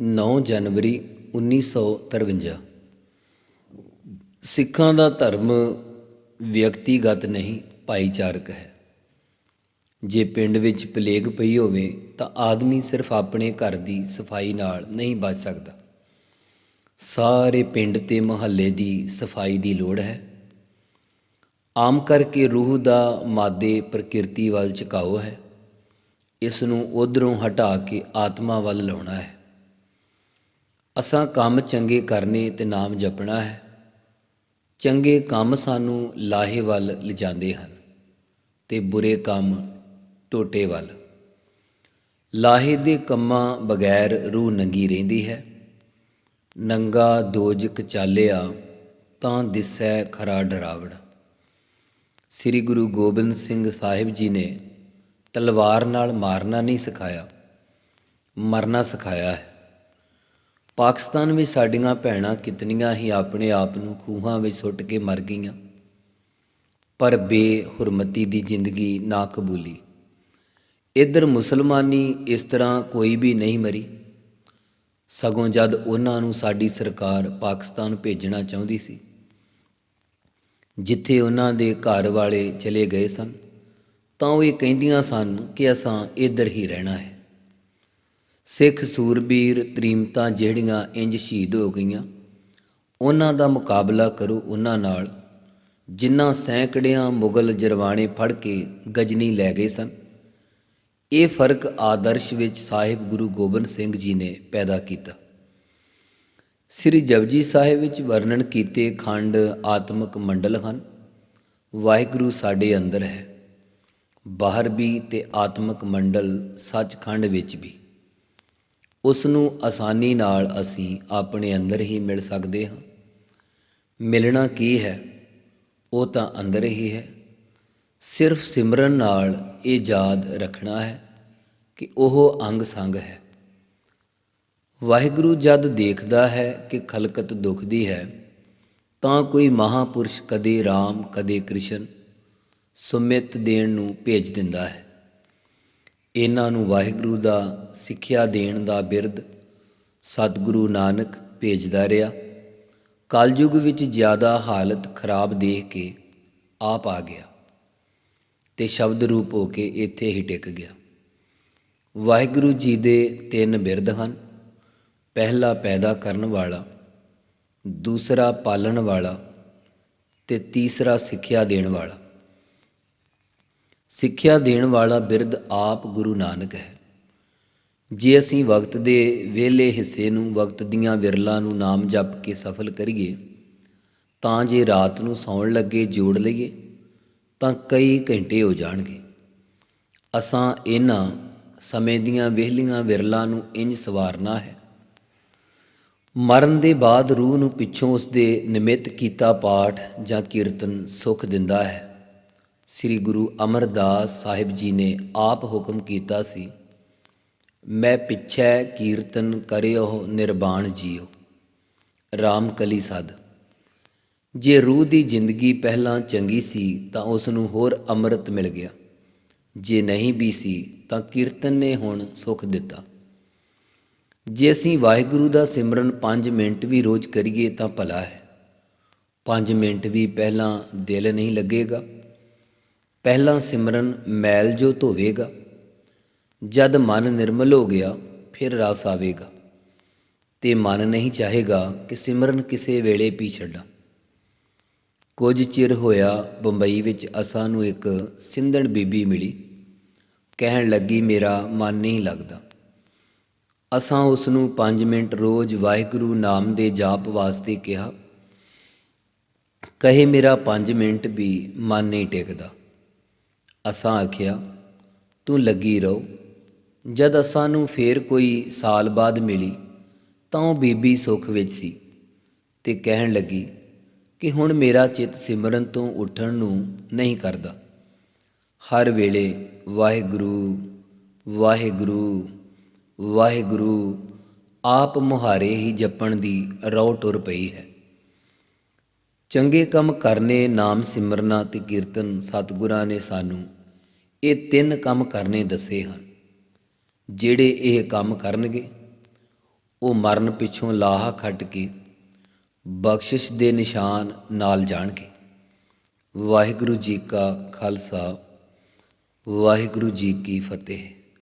ਨੌ ਜਨਵਰੀ 1953 ਸਿੱਖਾਂ ਦਾ ਧਰਮ ਵਿਅਕਤੀਗਤ ਨਹੀਂ, ਭਾਈਚਾਰਕ ਹੈ। ਜੇ ਪਿੰਡ ਵਿੱਚ ਪਲੇਗ ਪਈ ਹੋਵੇ, ਤਾਂ ਆਦਮੀ ਸਿਰਫ ਆਪਣੇ ਘਰ ਦੀ ਸਫ਼ਾਈ ਨਾਲ ਨਹੀਂ ਬਚ ਸਕਦਾ। ਸਾਰੇ ਪਿੰਡ ਤੇ ਮੁਹੱਲੇ ਦੀ ਸਫ਼ਾਈ ਦੀ ਲੋੜ ਹੈ। ਆਮ ਕਰਕੇ ਰੂਹ ਦਾ ਮਾਦੇ ਪ੍ਰਕਿਰਤੀ ਵੱਲ ਝੁਕਾਓ ਹੈ। ਇਸ ਨੂੰ ਉਧਰੋਂ ਹਟਾ ਕੇ ਆਤਮਾ ਵੱਲ ਲਾਉਣਾ ਹੈ। ਅਸਾਂ ਕੰਮ ਚੰਗੇ ਕਰਨੇ ਤੇ ਨਾਮ ਜਪਣਾ ਹੈ। ਚੰਗੇ ਕੰਮ ਸਾਨੂੰ ਲਾਹੇ ਵੱਲ ਲਿਜਾਂਦੇ ਹਨ ਤੇ ਬੁਰੇ ਕੰਮ ਟੋਟੇ ਵੱਲ। ਲਾਹੇ ਦੇ ਕੰਮਾਂ ਬਗੈਰ ਰੂਹ ਨੰਗੀ ਰਹਿੰਦੀ ਹੈ। ਨੰਗਾ ਦੋਜਕ ਚਾਲਿਆ ਤਾਂ ਦਿਸੈ ਖਰਾ ਡਰਾਵੜ ਸ੍ਰੀ ਗੁਰੂ ਗੋਬਿੰਦ ਸਿੰਘ ਸਾਹਿਬ ਜੀ ਨੇ ਤਲਵਾਰ ਨਾਲ ਮਾਰਨਾ ਨਹੀਂ ਸਿਖਾਇਆ, ਮਰਨਾ ਸਿਖਾਇਆ ਹੈ। ਪਾਕਿਸਤਾਨ ਵਿੱਚ ਸਾਡੀਆਂ ਭੈਣਾਂ ਕਿਤਨੀਆਂ ਹੀ ਆਪਣੇ ਆਪ ਨੂੰ ਖੂਹਾਂ ਵਿੱਚ ਸੁੱਟ ਕੇ ਮਰ ਗਈਆਂ। ਪਰ ਬੇਹੁਰਮਤੀ ਦੀ ਜ਼ਿੰਦਗੀ ਨਾ ਕਬੂਲੀ। ਇੱਧਰ ਮੁਸਲਮਾਨੀ ਇਸ ਤਰ੍ਹਾਂ ਕੋਈ ਵੀ ਨਹੀਂ ਮਰੀ। ਸਗੋਂ ਜਦ ਉਹਨਾਂ ਨੂੰ ਸਾਡੀ ਸਰਕਾਰ ਪਾਕਿਸਤਾਨ ਭੇਜਣਾ ਚਾਹੁੰਦੀ ਸੀ, ਜਿੱਥੇ ਉਹਨਾਂ ਦੇ ਘਰ ਵਾਲੇ ਚਲੇ ਗਏ ਸਨ, ਤਾਂ ਉਹ ਇਹ ਕਹਿੰਦੀਆਂ ਸਨ ਕਿ ਅਸਾਂ ਇੱਧਰ ਹੀ ਰਹਿਣਾ ਹੈ। ਸਿੱਖ ਸੂਰਬੀਰ ਤ੍ਰੀਮਤਾਂ ਜਿਹੜੀਆਂ ਇੰਜ ਸ਼ਹੀਦ ਹੋ ਗਈਆਂ, ਉਹਨਾਂ ਦਾ ਮੁਕਾਬਲਾ ਕਰੋ ਉਹਨਾਂ ਨਾਲ। ਜਿਨ੍ਹਾਂ ਸੈਂਕੜਿਆਂ ਮੁਗਲ ਜਰਵਾਣੇ ਫੜ ਕੇ ਗਜਨੀ ਲੈ ਗਏ ਸਨ। ਇਹ ਫ਼ਰਕ ਆਦਰਸ਼ ਵਿੱਚ ਸਾਹਿਬ ਗੁਰੂ ਗੋਬਿੰਦ ਸਿੰਘ ਜੀ ਨੇ ਪੈਦਾ ਕੀਤਾ। ਸ੍ਰੀ ਜਪਜੀ ਸਾਹਿਬ ਵਿੱਚ ਵਰਣਨ ਕੀਤੇ ਖੰਡ ਆਤਮਿਕ ਮੰਡਲ ਹਨ। ਵਾਹਿਗੁਰੂ ਸਾਡੇ ਅੰਦਰ ਹੈ। ਬਾਹਰ ਵੀ ਤੇ ਆਤਮਿਕ ਮੰਡਲ ਸੱਚਖੰਡ ਵਿੱਚ ਵੀ। ਉਸ ਨੂੰ ਆਸਾਨੀ ਨਾਲ ਅਸੀਂ ਆਪਣੇ ਅੰਦਰ ਹੀ ਮਿਲ ਸਕਦੇ ਹਾਂ। ਮਿਲਣਾ ਕੀ ਹੈ? ਉਹ ਤਾਂ ਅੰਦਰ ਹੀ ਹੈ। ਸਿਰਫ ਸਿਮਰਨ ਨਾਲ ਇਹ ਯਾਦ ਰੱਖਣਾ ਹੈ ਕਿ ਉਹ ਅੰਗ ਸੰਗ ਹੈ। ਵਾਹਿਗੁਰੂ ਜਦ ਦੇਖਦਾ ਹੈ ਕਿ ਖਲਕਤ ਦੁਖਦੀ ਹੈ, ਤਾਂ ਕੋਈ ਮਹਾਪੁਰਸ਼ ਕਦੇ RAM ਕਦੇ ਕ੍ਰਿਸ਼ਨ ਸੁਮਿਤ ਦੇਣ ਨੂੰ ਭੇਜ ਦਿੰਦਾ ਹੈ। ਇਹਨਾਂ ਨੂੰ ਵਾਹਿਗੁਰੂ ਦਾ ਸਿੱਖਿਆ ਦੇਣ ਦਾ ਬਿਰਧ ਸਤਿਗੁਰੂ ਨਾਨਕ ਭੇਜਦਾ ਰਿਹਾ। ਕਲਯੁਗ ਵਿੱਚ ਜ਼ਿਆਦਾ ਹਾਲਤ ਖਰਾਬ ਦੇਖ ਕੇ ਆਪ ਆ ਗਿਆ ਤੇ ਸ਼ਬਦ ਰੂਪ ਹੋ ਕੇ ਇੱਥੇ ਹੀ ਟਿਕ ਗਿਆ। ਵਾਹਿਗੁਰੂ ਜੀ ਦੇ ਤਿੰਨ ਬਿਰਦ ਹਨ। ਪਹਿਲਾ ਪੈਦਾ ਕਰਨ ਵਾਲਾ, ਦੂਸਰਾ ਪਾਲਣ ਵਾਲਾ ਤੇ ਤੀਸਰਾ ਸਿੱਖਿਆ ਦੇਣ ਵਾਲਾ। ਸਿੱਖਿਆ ਦੇਣ ਵਾਲਾ ਬਿਰਧ ਆਪ ਗੁਰੂ ਨਾਨਕ ਹੈ। ਜੇ ਅਸੀਂ ਵਕਤ ਦੇ ਵਿਹਲੇ ਹਿੱਸੇ ਨੂੰ, ਵਕਤ ਦੀਆਂ ਵਿਰਲਾਂ ਨੂੰ ਨਾਮ ਜਪ ਕੇ ਸਫਲ ਕਰੀਏ, ਤਾਂ ਜੇ ਰਾਤ ਨੂੰ ਸੌਣ ਲੱਗੇ ਜੋੜ ਲਈਏ, ਤਾਂ ਕਈ ਘੰਟੇ ਹੋ ਜਾਣਗੇ। ਅਸਾਂ ਇਹਨਾਂ ਸਮੇਂ ਦੀਆਂ ਵਿਹਲੀਆਂ ਵਿਰਲਾਂ ਨੂੰ ਇੰਜ ਸਵਾਰਨਾ ਹੈ। ਮਰਨ ਦੇ ਬਾਅਦ ਰੂਹ ਨੂੰ ਪਿੱਛੋਂ ਉਸ ਦੇ ਨਿਮਿਤ ਕੀਤਾ ਪਾਠ ਜਾਂ ਕੀਰਤਨ ਸੁਖ ਦਿੰਦਾ ਹੈ। ਸ੍ਰੀ ਗੁਰੂ ਅਮਰਦਾਸ ਸਾਹਿਬ ਜੀ ਨੇ ਆਪ ਹੁਕਮ ਕੀਤਾ ਸੀ, ਮੈਂ ਪਿੱਛੇ ਕੀਰਤਨ ਕਰਿਓ ਨਿਰਵਾਣ ਜੀਓ। ਰਾਮ ਕਲੀ ਸਦ। ਜੇ ਰੂਹ ਦੀ ਜ਼ਿੰਦਗੀ ਪਹਿਲਾਂ ਚੰਗੀ ਸੀ, ਤਾਂ ਉਸ ਨੂੰ ਹੋਰ ਅੰਮ੍ਰਿਤ ਮਿਲ ਗਿਆ। ਜੇ ਨਹੀਂ ਵੀ ਸੀ, ਤਾਂ ਕੀਰਤਨ ਨੇ ਹੁਣ ਸੁਖ ਦਿੱਤਾ। ਜੇ ਅਸੀਂ ਵਾਹਿਗੁਰੂ ਦਾ ਸਿਮਰਨ 5 ਮਿੰਟ ਵੀ ਰੋਜ਼ ਕਰੀਏ, ਤਾਂ ਭਲਾ ਹੈ। 5 ਮਿੰਟ ਵੀ ਪਹਿਲਾਂ ਦਿਲ ਨਹੀਂ ਲੱਗੇਗਾ। ਪਹਿਲਾਂ ਸਿਮਰਨ ਮੈਲ ਜੋ ਧੋਵੇਗਾ, ਜਦ ਮਨ ਨਿਰਮਲ ਹੋ ਗਿਆ, ਫਿਰ ਰਸ ਆਵੇਗਾ। ਤੇ ਮਨ ਨਹੀਂ ਚਾਹੇਗਾ ਕਿ ਸਿਮਰਨ ਕਿਸੇ ਵੇਲੇ ਪੀ ਛੱਡਾਂ। ਕੁਝ ਚਿਰ ਹੋਇਆ ਬੰਬਈ ਵਿੱਚ ਅਸਾਂ ਨੂੰ ਇੱਕ ਸਿੰਧਣ ਬੀਬੀ ਮਿਲੀ। ਕਹਿਣ ਲੱਗੀ, ਮੇਰਾ ਮਨ ਨਹੀਂ ਲੱਗਦਾ। ਅਸਾਂ ਉਸ ਨੂੰ 5 ਮਿੰਟ ਰੋਜ਼ ਵਾਹਿਗੁਰੂ ਨਾਮ ਦੇ ਜਾਪ ਵਾਸਤੇ ਕਿਹਾ। ਕਹੇ, ਮੇਰਾ 5 ਮਿੰਟ ਵੀ ਮਨ ਨਹੀਂ ਟਿਕਦਾ। ਅਸਾਂ ਆਖਿਆ, ਤੂੰ ਲੱਗੀ ਰਹੋ। ਜਦ ਅਸਾਂ ਨੂੰ ਫੇਰ ਕੋਈ ਸਾਲ ਬਾਅਦ ਮਿਲੀ, ਤਾਂ ਉਹ ਬੀਬੀ ਸੁੱਖ ਵਿੱਚ ਸੀ ਤੇ ਕਹਿਣ ਲੱਗੀ ਕਿ ਹੁਣ ਮੇਰਾ ਚਿੱਤ ਸਿਮਰਨ ਤੋਂ ਉੱਠਣ ਨੂੰ ਨਹੀਂ ਕਰਦਾ। ਹਰ ਵੇਲੇ ਵਾਹਿਗੁਰੂ ਵਾਹਿਗੁਰੂ ਵਾਹਿਗੁਰੂ, ਆਪ ਮੁਹਾਰੇ ਹੀ ਜਪਣ ਦੀ ਰੌ ਟੁਰ ਪਈ ਹੈ। ਚੰਗੇ ਕੰਮ ਕਰਨੇ ਨਾਮ ਸਿਮਰਨਾ ਤੇ ਕੀਰਤਨ ਸਤਿਗੁਰਾਂ ਨੇ ਸਾਨੂੰ, ਇਹ ਤਿੰਨ ਕੰਮ ਕਰਨੇ ਦੱਸੇ ਹਨ। ਜਿਹੜੇ ਇਹ ਕੰਮ ਕਰਨਗੇ, ਉਹ ਮਰਨ ਪਿੱਛੋਂ ਲਾਹਾ ਖੱਟ ਕੇ, ਬਖਸ਼ਿਸ਼ ਦੇ ਨਿਸ਼ਾਨ ਨਾਲ ਜਾਣਗੇ। ਵਾਹਿਗੁਰੂ ਜੀ ਕਾ ਖਾਲਸਾ, ਵਾਹਿਗੁਰੂ ਜੀ ਕੀ ਫਤਿਹ।